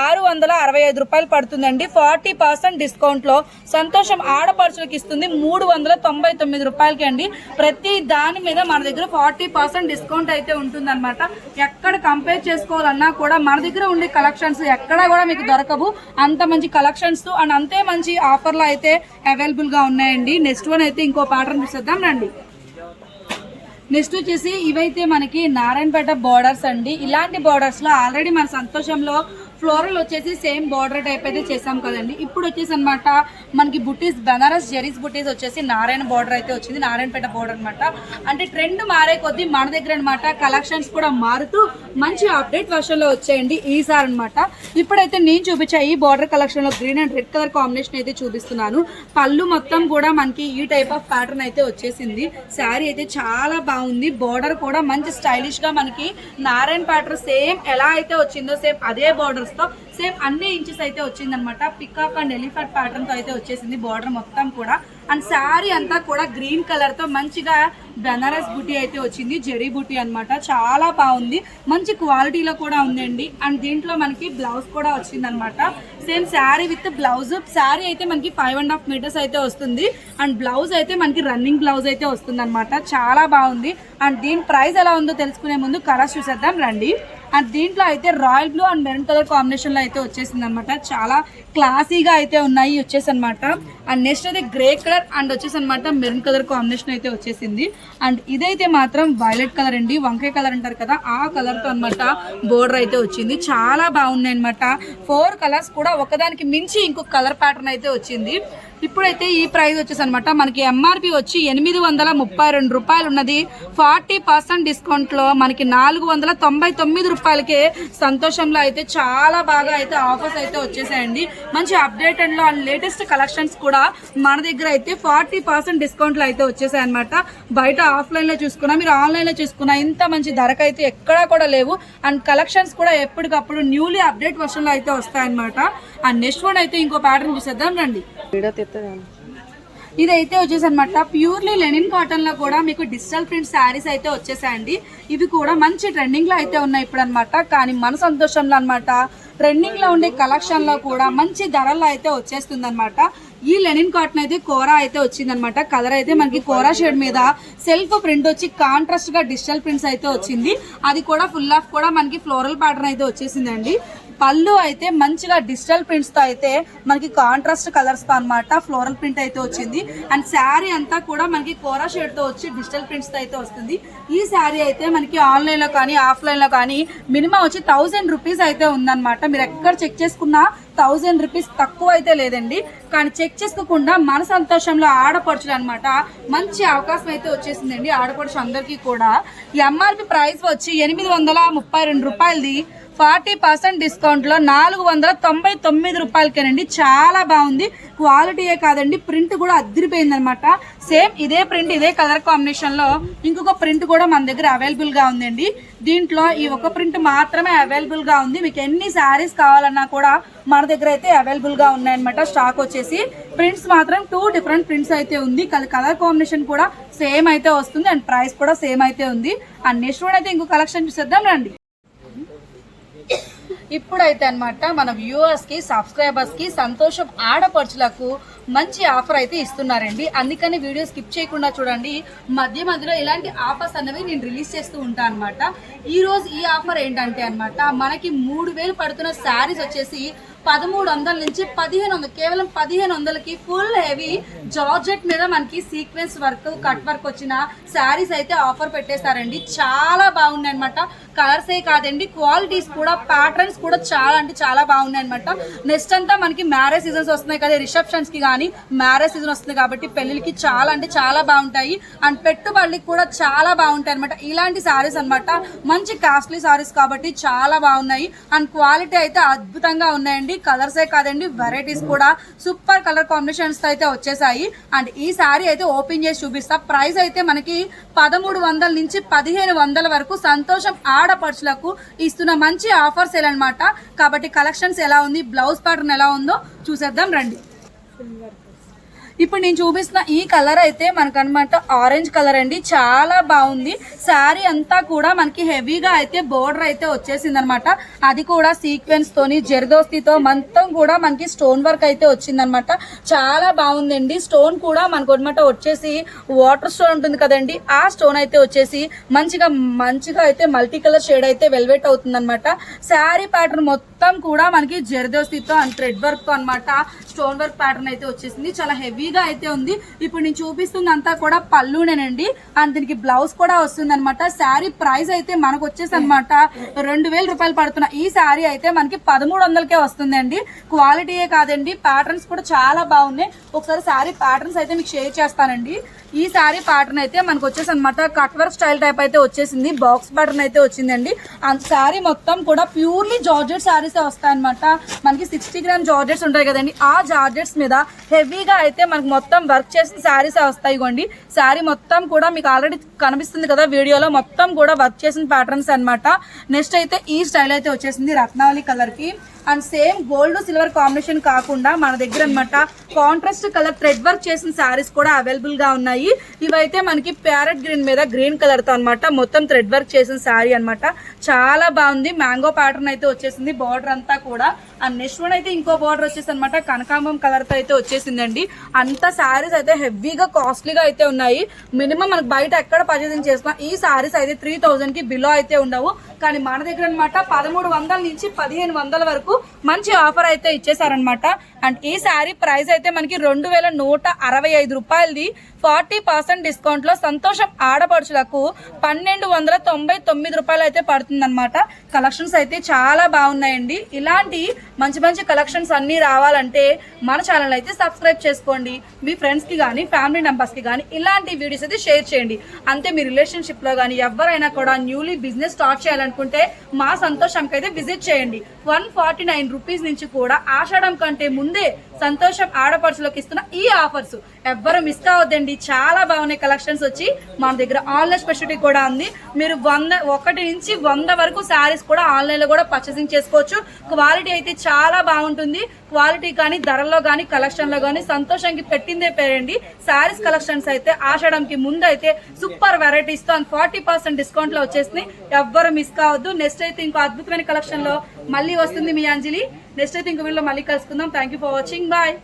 ఆరు వందల అరవై ఐదు రూపాయలు పడుతుందండి. ఫార్టీ పర్సెంట్ డిస్కౌంట్లో సంతోషం ఆడపడుచులకు ఇస్తుంది. మూడు వందల తొంభై తొమ్మిది రూపాయలకి అండి. ప్రతి దాని మీద మన దగ్గర ఫార్టీ పర్సెంట్ డిస్కౌంట్ అయితే ఉంటుంది అనమాట ఎక్కడ కంపేర్ చేసుకోవాలన్నా కూడా మన దగ్గర ఉండే కలెక్షన్స్ ఎక్కడా కూడా మీకు దొరకవు. అంత మంచి కలెక్షన్స్ అండ్ అంతే మంచి ఆఫర్లు అయితే అవైలబుల్గా ఉన్నాయండి. నెక్స్ట్ వన్ అయితే ఇంకో ప్యాటర్న్ చూసేద్దాం రండి. నెక్స్ట్ వచ్చేసి ఇవైతే మనకి నారాయణపేట బార్డర్స్ అండి. ఇలాంటి బార్డర్స్లో ఆల్రెడీ మన సంతోషంలో ఫ్లోరల్ వచ్చేసి సేమ్ బార్డర్ టైప్ అయితే చేసాం కదండి. ఇప్పుడు వచ్చేసి అనమాట మనకి బుటీస్ బెనారస్ జెరీస్ బుటీస్ వచ్చేసి నారాయణ బార్డర్ అయితే వచ్చింది నారాయణపేట బార్డర్ అనమాట అంటే ట్రెండ్ మారే కొద్దీ మన దగ్గర అనమాట కలెక్షన్స్ కూడా మారుతూ మంచి అప్డేట్ వర్షన్లో వచ్చాయండి ఈసారి అనమాట ఇప్పుడైతే నేను చూపించా ఈ బార్డర్ కలెక్షన్లో green and red colour combination అయితే చూపిస్తున్నాను. పళ్ళు మొత్తం కూడా మనకి ఈ టైప్ ఆఫ్ ప్యాటర్న్ అయితే వచ్చేసింది. శారీ అయితే చాలా బాగుంది. బార్డర్ కూడా మంచి స్టైలిష్గా మనకి నారాయణ ప్యాటర్న్ సేమ్ ఎలా అయితే వచ్చిందో సేమ్ అదే బార్డర్ తో సేమ్ అన్ని ఇంచెస్ అయితే వచ్చిందనమాట. పికాక్ అండ్ ఎలిఫెంట్ ప్యాటర్న్తో అయితే వచ్చేసింది బార్డర్ మొత్తం కూడా. అండ్ శారీ అంతా కూడా గ్రీన్ కలర్తో మంచిగా బెనారస్ బుటీ అయితే వచ్చింది. జెరీ బుటీ అన్నమాట చాలా బాగుంది. మంచి క్వాలిటీలో కూడా ఉందండి. అండ్ దీంట్లో మనకి బ్లౌజ్ కూడా వచ్చింది అనమాట same sari with blouse sari అయితే మనకి ఫైవ్ అండ్ హాఫ్ మీటర్స్ అయితే వస్తుంది. అండ్ బ్లౌజ్ అయితే మనకి రన్నింగ్ బ్లౌజ్ అయితే వస్తుంది చాలా బాగుంది. అండ్ దీని ప్రైస్ ఎలా ఉందో తెలుసుకునే ముందు కలర్స్ చూసేద్దాం. రండి. అండ్ దీంట్లో అయితే royal blue and maroon colour కాంబినేషన్లో అయితే వచ్చేసింది అనమాట చాలా క్లాసీగా అయితే ఉన్నాయి వచ్చేసి అనమాట అండ్ నెక్స్ట్ అయితే గ్రే కలర్ అండ్ వచ్చేసి అనమాట మెరూన్ కలర్ కాంబినేషన్ అయితే వచ్చేసింది. అండ్ ఇదైతే మాత్రం వైలెట్ కలర్ అండి వంకాయ కలర్ అంటారు కదా ఆ కలర్తో అనమాట బోర్డర్ అయితే వచ్చింది. చాలా బాగున్నాయి అనమాట ఫోర్ కలర్స్ కూడా ఒకదానికి మించి ఇంకొక కలర్ ప్యాటర్న్ అయితే వచ్చింది. ఇప్పుడైతే ఈ ప్రైస్ వచ్చేసి అనమాట మనకి ఎంఆర్పి వచ్చి ఎనిమిది వందల ముప్పై రెండు రూపాయలు ఉన్నది ఫార్టీ పర్సెంట్ డిస్కౌంట్లో మనకి నాలుగు వందల తొంభై తొమ్మిది రూపాయలకే సంతోషంలో అయితే చాలా బాగా అయితే ఆఫర్స్ అయితే వచ్చేసాయండి. మంచి అప్డేటెడ్లో అండ్ లేటెస్ట్ కలెక్షన్స్ కూడా మన దగ్గర అయితే ఫార్టీ పర్సెంట్ డిస్కౌంట్లు అయితే వచ్చేసాయి అనమాట బయట ఆఫ్లైన్లో చూసుకున్నా మీరు ఆన్లైన్లో చూసుకున్నా ఇంత మంచి ధరకు అయితే ఎక్కడా కూడా లేవు. అండ్ కలెక్షన్స్ కూడా ఎప్పటికప్పుడు న్యూలీ అప్డేట్ వర్షన్లో అయితే వస్తాయన్నమాట అండ్ నెక్స్ట్ వన్ అయితే ఇంకో ప్యాటర్న్ చూసేద్దాం రండి. ఇదైతే వచ్చేసి అనమాట ప్యూర్లీ లెనిన్ కాటన్లో కూడా మీకు డిజిటల్ ప్రింట్ శారీస్ అయితే వచ్చేసాయండి. ఇవి కూడా మంచి ట్రెండింగ్లో అయితే ఉన్నాయి ఇప్పుడు అనమాట కానీ మన సంతోషంలో అనమాట ట్రెండింగ్లో ఉండే కలెక్షన్లో కూడా మంచి ధరల్లో అయితే వచ్చేస్తుంది అనమాట ఈ లెనిన్ కాటన్ అయితే కోరా అయితే వచ్చిందనమాట కలర్ అయితే మనకి కోరా షేడ్ మీద సెల్ఫ్ ప్రింట్ వచ్చి కాంట్రాస్ట్గా డిజిటల్ ప్రింట్స్ అయితే వచ్చింది. అది కూడా ఫుల్ ఆఫ్ కూడా మనకి ఫ్లోరల్ ప్యాటర్న్ అయితే వచ్చేసిందండి. పళ్ళు అయితే మంచిగా డిజిటల్ ప్రింట్స్తో అయితే మనకి కాంట్రాస్ట్ కలర్స్తో అనమాట ఫ్లోరల్ ప్రింట్ అయితే వచ్చింది. అండ్ శారీ అంతా కూడా మనకి కోరా షేడ్తో వచ్చి డిజిటల్ ప్రింట్స్తో అయితే వస్తుంది. ఈ శారీ అయితే మనకి ఆన్లైన్లో కానీ ఆఫ్లైన్లో కానీ మినిమం వచ్చి థౌసండ్ రూపీస్ అయితే ఉందన్నమాట. మీరు ఎక్కడ చెక్ చేసుకున్నా థౌజండ్ రూపీస్ తక్కువ అయితే లేదండి. కానీ చెక్ చేసుకోకుండా మన సంతోషంలో ఆడపడుచులు అనమాట మంచి అవకాశం అయితే వచ్చేసిందండి ఆడపడుచు అందరికీ కూడా. ఈ ఎంఆర్పి ప్రైస్ వచ్చి ఎనిమిది వందల ముప్పై రెండు రూపాయలది. ఫార్టీ పర్సెంట్ డిస్కౌంట్లో నాలుగు వందల తొంభై తొమ్మిది రూపాయలకేనండి. చాలా బాగుంది. క్వాలిటీయే కాదండి. ప్రింట్ కూడా అదిరిపోయింది అనమాట సేమ్ ఇదే ప్రింట్ ఇదే కలర్ కాంబినేషన్లో ఇంకొక ప్రింట్ కూడా మన దగ్గర అవైలబుల్గా ఉందండి. దీంట్లో ఈ ఒక ప్రింట్ మాత్రమే అవైలబుల్గా ఉంది. మీకు ఎన్ని శారీస్ కావాలన్నా కూడా మన దగ్గర అయితే అవైలబుల్గా ఉన్నాయన్నమాట స్టాక్ వచ్చేసి. ప్రింట్స్ మాత్రం టూ డిఫరెంట్ ప్రింట్స్ అయితే ఉంది. కలర్ కాంబినేషన్ కూడా సేమ్ అయితే వస్తుంది. అండ్ ప్రైస్ కూడా సేమ్ అయితే ఉంది. అండ్ నెక్స్ట్ కూడా అయితే ఇంకో కలెక్షన్ చూసేద్దాం రండి. ఇప్పుడైతే అనమాట మన వ్యూవర్స్కి సబ్స్క్రైబర్స్కి సంతోషం ఆడపడుచులకు మంచి ఆఫర్ అయితే ఇస్తున్నారండి. అందుకని వీడియో స్కిప్ చేయకుండా చూడండి. మధ్య మధ్యలో ఇలాంటి ఆఫర్స్ అనేవి నేను రిలీజ్ చేస్తూ ఉంటాను అనమాట ఈరోజు ఈ ఆఫర్ ఏంటంటే అనమాట మనకి మూడు వేలు పడుతున్న శారీస్ వచ్చేసి పదమూడు వందల నుంచి పదిహేను వందలు కేవలం పదిహేను వందలకి ఫుల్ హెవీ జార్జెట్ మీద మనకి సీక్వెన్స్ వర్క్ కట్ వర్క్ వచ్చిన శారీస్ అయితే ఆఫర్ పెట్టేశారండి. చాలా బాగున్నాయి అనమాట కలర్సే కాదండి క్వాలిటీస్ కూడా ప్యాటర్న్స్ కూడా చాలా అంటే చాలా బాగున్నాయి అనమాట నెక్స్ట్ అంతా మనకి మ్యారేజ్ సీజన్స్ వస్తున్నాయి కదా రిసెప్షన్స్కి కానీ మ్యారేజ్ సీజన్ వస్తుంది కాబట్టి పెళ్ళికి చాలా అంటే చాలా బాగుంటాయి. అండ్ పెట్టుబడులకి కూడా చాలా బాగుంటాయి అనమాట ఇలాంటి శారీస్ అనమాట మంచి కాస్ట్లీ శారీస్ కాబట్టి చాలా బాగున్నాయి. అండ్ క్వాలిటీ అయితే అద్భుతంగా ఉన్నాయండి. కలర్సే కాదండి వెరైటీస్ కూడా సూపర్ కలర్ కాంబినేషన్స్ అయితే వచ్చేసాయి. అండ్ ఈ శారీ అయితే ఓపెన్ చేసి చూపిస్తా. ప్రైస్ అయితే మనకి పదమూడు వందల నుంచి పదిహేను వందల వరకు సంతోషం ఆడపడుచులకు ఇస్తున్న మంచి ఆఫర్స్ అనమాట కాబట్టి కలెక్షన్స్ ఎలా ఉంది బ్లౌజ్ ప్యాటర్న్ ఎలా ఉందో చూసేద్దాం రండి. ఇప్పుడు నేను చూపిస్తున్న ఈ కలర్ అయితే మనకనమాట ఆరెంజ్ కలర్ అండి. చాలా బాగుంది. శారీ అంతా కూడా మనకి హెవీగా అయితే బోర్డర్ అయితే వచ్చేసింది అనమాట అది కూడా సీక్వెన్స్ తోని జెర్దోస్తితో మొత్తం కూడా మనకి స్టోన్ వర్క్ అయితే వచ్చిందనమాట. చాలా బాగుందండి. స్టోన్ కూడా మనకు అనమాట వచ్చేసి వాటర్ స్టోన్ ఉంటుంది కదండి. ఆ స్టోన్ అయితే వచ్చేసి మంచిగా మంచిగా అయితే మల్టీ కలర్ షేడ్ అయితే వెల్వెట్ అవుతుంది అనమాట శారీ ప్యాటర్న్ మొత్తం మొత్తం కూడా మనకి జర్దోస్తితో అండ్ థ్రెడ్ వర్క్తో అనమాట స్టోన్ వర్క్ ప్యాటర్న్ అయితే వచ్చేసింది. చాలా హెవీగా అయితే ఉంది. ఇప్పుడు నేను చూపిస్తుంది అంతా కూడా పళ్ళునేనండి. అండ్ దీనికి బ్లౌజ్ కూడా వస్తుంది అనమాట శారీ ప్రైస్ అయితే మనకు వచ్చేసి అనమాట రెండు వేల రూపాయలు పడుతున్న ఈ శారీ అయితే మనకి పదమూడు వందలకే వస్తుందండి. క్వాలిటీయే కాదండి. ప్యాటర్న్స్ కూడా చాలా బాగున్నాయి. ఒకసారి శారీ ప్యాటర్న్స్ అయితే మీకు షేర్ చేస్తానండి. ఈ సారీ ప్యాటర్న్ అయితే మనకు వచ్చేసి అనమాట కట్ వర్క్ స్టైల్ టైప్ అయితే వచ్చేసింది. బాక్స్ ప్యాటర్న్ అయితే వచ్చిందండి. అండ్ మొత్తం కూడా ప్యూర్లీ జార్జెట్ సారీస్ వస్తాయి అనమాట మనకి సిక్స్టీ గ్రామ్ జార్జెట్స్ ఉంటాయి కదండి. ఆ జార్జెట్స్ మీద హెవీగా అయితే మనకు మొత్తం వర్క్ చేసిన సారీస్ వస్తాయి ఇగోండి. శారీ మొత్తం కూడా మీకు ఆల్రెడీ కనిపిస్తుంది కదా వీడియోలో. మొత్తం కూడా వర్క్ చేసిన ప్యాటర్న్స్ అన్నమాట. నెక్స్ట్ అయితే ఈ స్టైల్ అయితే వచ్చేసింది రత్నావళి కలర్కి. And same gold silver combination కాకుండా మన దగ్గర అనమాట కాంట్రాస్ట్ కలర్ థ్రెడ్ వర్క్ చేసిన శారీస్ కూడా అవైలబుల్గా ఉన్నాయి ఇవైతే మనకి ప్యారెట్ గ్రీన్ మీద గ్రీన్ కలర్తో అనమాట మొత్తం థ్రెడ్ వర్క్ చేసిన శారీ అన్నమాట. చాలా బాగుంది. మ్యాంగో ప్యాటర్న్ అయితే వచ్చేసింది. బార్డర్ అంతా కూడా. అండ్ నెక్స్ట్ వన్ అయితే ఇంకో బార్డర్ వచ్చేసి అనమాట కనకాంబం కలర్తో అయితే వచ్చేసిందండి. అంత శారీస్ అయితే హెవీగా కాస్ట్లీగా అయితే ఉన్నాయి. మినిమం మనకు బయట ఎక్కడ పర్చేసింగ్ చేసినా ఈ శారీస్ అయితే త్రీ థౌజండ్కి బిలో అయితే ఉండవు. కానీ మన దగ్గర అనమాట పదమూడు వందల నుంచి పదిహేను వందల వరకు మంచి ఆఫర్ అయితే ఇచ్చేసారనమాట అండ్ ఈ శారీ ప్రైస్ అయితే మనకి రెండు వేల నూట అరవై ఐదు రూపాయలది. ఫార్టీ పర్సెంట్ డిస్కౌంట్లో సంతోషం ఆడపడుచులకు పన్నెండు వందల తొంభై తొమ్మిది రూపాయలు అయితే పడుతుందన్నమాట. కలెక్షన్స్ అయితే చాలా బాగున్నాయండి. ఇలాంటి మంచి మంచి కలెక్షన్స్ అన్నీ రావాలంటే మన ఛానల్ అయితే సబ్స్క్రైబ్ చేసుకోండి. మీ ఫ్రెండ్స్కి కానీ ఫ్యామిలీ మెంబర్స్కి కానీ ఇలాంటి వీడియోస్ అయితే షేర్ చేయండి. అంతే మీ రిలేషన్షిప్లో కానీ ఎవరైనా కూడా న్యూలీ బిజినెస్ స్టార్ట్ చేయాలనుకుంటే మా సంతోషంకి అయితే విజిట్ చేయండి. వన్ ఫార్టీ నైన్ రూపీస్ నుంచి కూడా ఆషాఢం కంటే ముందే సంతోషం ఆడపడుచులకు ఇస్తున్న ఈ ఆఫర్స్. ఎవ్వరు మిస్ కావద్దండి. చాలా బాగున్నాయి కలెక్షన్స్ వచ్చి. మన దగ్గర ఆన్లైన్ స్పెషాలిటీ కూడా ఉంది. మీరు వంద ఒకటి నుంచి వంద వరకు శారీస్ కూడా ఆన్లైన్లో కూడా పర్చేసింగ్ చేసుకోవచ్చు. క్వాలిటీ అయితే చాలా బాగుంటుంది. క్వాలిటీ కానీ ధరల్లో కానీ కలెక్షన్లో కానీ సంతోషంకి పెట్టిందే పేరండి. శారీస్ కలెక్షన్స్ అయితే ఆషాఢంకి ముందు అయితే సూపర్ వెరైటీస్తో అండ్ ఫార్టీ పర్సెంట్ డిస్కౌంట్లో వచ్చేసింది ఎవ్వరు మిస్ కావద్దు. నెక్స్ట్ అయితే ఇంకో అద్భుతమైన కలెక్షన్లో మళ్ళీ వస్తుంది మీ అంజలి. నెక్స్ట్ అయితే ఇంకో వీళ్ళు మళ్ళీ కలుసుకుందాం. Thank you for watching bye